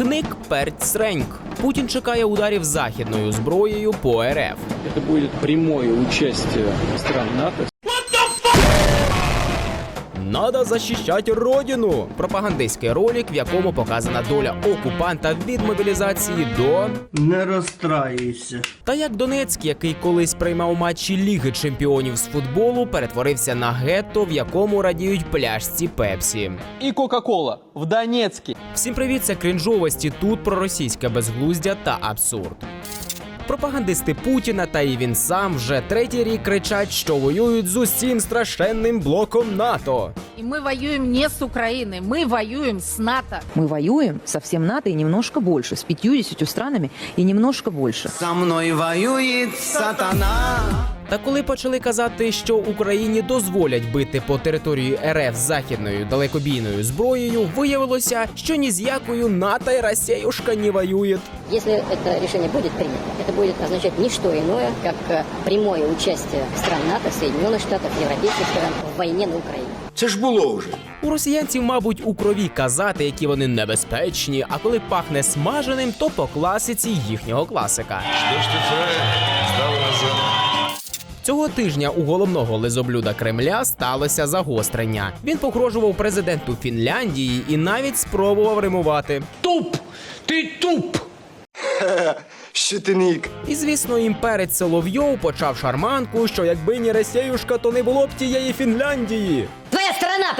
Хник перць реньк. Путін чекає ударів західною зброєю по РФ. Це буде прямое участь стран НАТО Надо захищать родину. Пропагандистський ролик, в якому показана доля окупанта від мобілізації до Не розстраюйся. та як Донецьк, який колись приймав матчі Ліги чемпіонів з футболу, перетворився на гетто, в якому радіють пляшці Пепсі. и Кока-Кола в Донецке. Всім привіт, це крінжовості тут про російське безглуздя та абсурд. Пропагандисти Путіна та і він сам вже третій рік кричать, що воюють з усім страшенним блоком НАТО. И мы воюем не с Украиной, мы воюем с НАТО. Мы воюем со всем НАТО и немножко больше, с 50 странами и немножко больше. Со мною воює сатана. Та коли почали казати, що Україні дозволять бити по території РФ західною далекобійною зброєю, виявилося, що ні з якою НАТО і Росіюшка не воюють. Если это решение будет принято, это будет означать не что иное, как э, прямое участие стран НАТО, Соединенных Штатов, европейских стран в войне на Украине. Це ж було вже. У росіянців, мабуть, у крові казати, які вони небезпечні, а коли пахне смаженим, то по класиці їхнього класика. Що ж ти Цього тижня у головного лизоблюда Кремля сталося загострення. Він погрожував президенту Фінляндії і навіть спробував римувати. Туп! Ты туп! Щитиник. І звісно, імперець Соловйов почав шарманку, що якби не Росіюшка, то не було б тієї Фінляндії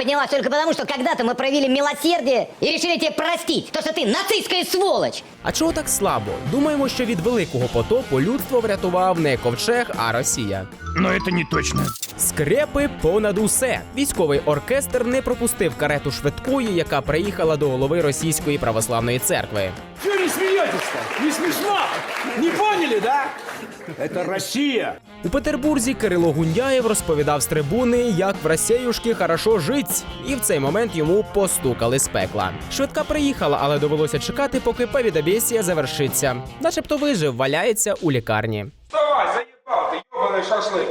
Твоя страна поднялась только потому, что когда-то мы проявили милосердие и решили тебе простить то, что ты нацистская сволочь. А чого так слабо? Думаємо, що від великого потопу людство врятував не ковчег, а Росія. Но это не точно. Скрепи понад усе. Військовий оркестр не пропустив карету швидкої, яка приїхала до голови російської православної церкви. Чего не смеетесь-то? Не смешно? Не поняли, да? Это Россия. У Петербурзі Кирило Гундяєв розповідав з трибуни, як в Росіюшки хорошо жить, і в цей момент йому постукали з пекла. Швидка приїхала, але довелося чекати, поки повідобєсія завершиться. Начебто вижив, валяється у лікарні. Вставай, заебал ты, ебаный шашлык!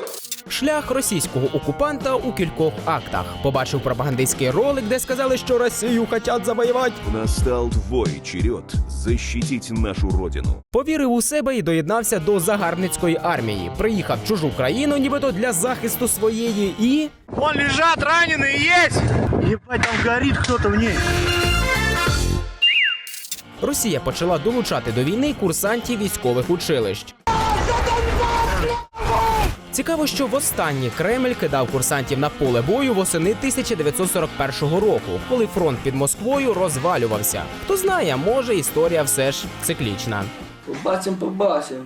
Шлях російського окупанта у кількох актах. Побачив пропагандистський ролик, де сказали, що Росію хотять завоювати. Настал твой черед защитить нашу родину. Повірив у себе і доєднався до загарбницької армії. Приїхав в чужу країну, нібито для захисту своєї, і Вон лежат раненые есть. Єбать, там горить хто-то в ній. Росія почала долучати до війни курсантів військових училищ. Цікаво, що востаннє Кремль кидав курсантів на поле бою восени 1941 року, коли фронт під Москвою розвалювався. Хто знає, може історія все ж циклічна. Побачим, побачим.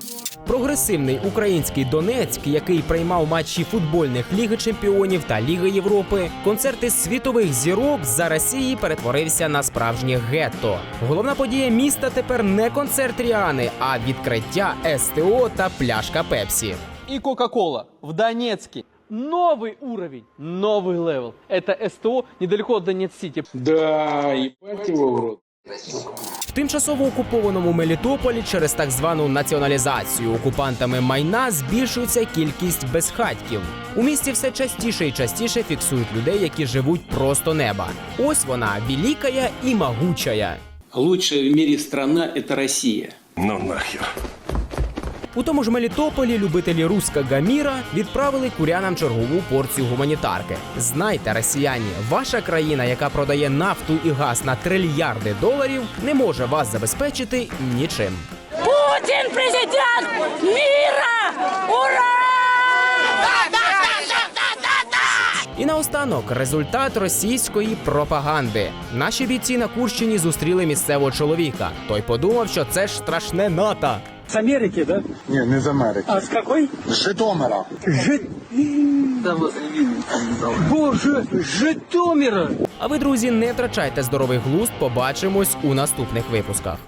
Прогресивний український Донецьк, який приймав матчі футбольних Ліги Чемпіонів та Ліги Європи, концерти світових зірок за Росії перетворився на справжнє гетто. Головна подія міста тепер не концерт Ріани, а відкриття СТО та пляшка Пепсі И Кока-Кола в Донецке. Новый уровень, новый левел. Это СТО недалеко от Донец-Сити. Да, ебать его в рот. В тимчасово окупованому Мелітополі через так звану націоналізацію окупантами майна збільшується кількість безхатьків. У місті все частіше і частіше фіксують людей, які живуть просто неба. Ось вона великая і могучая. Лучшая в мире страна – это Россия. Ну нахер. У тому ж Мелітополі любителі руського міра відправили курянам чергову порцію гуманітарки. Знайте, росіяни, ваша країна, яка продає нафту і газ на трильярди доларів, не може вас забезпечити нічим. Путин президент мира! Ура! І наостанок результат російської пропаганди. Наші бійці на Курщині зустріли місцевого чоловіка. Той подумав, що це ж страшне НАТО. С Америки, да? Ні, не з Америки. А с какой? Житомира. Боже, Житомира. А ви, друзі, не втрачайте здоровий глузд. Побачимось у наступних випусках.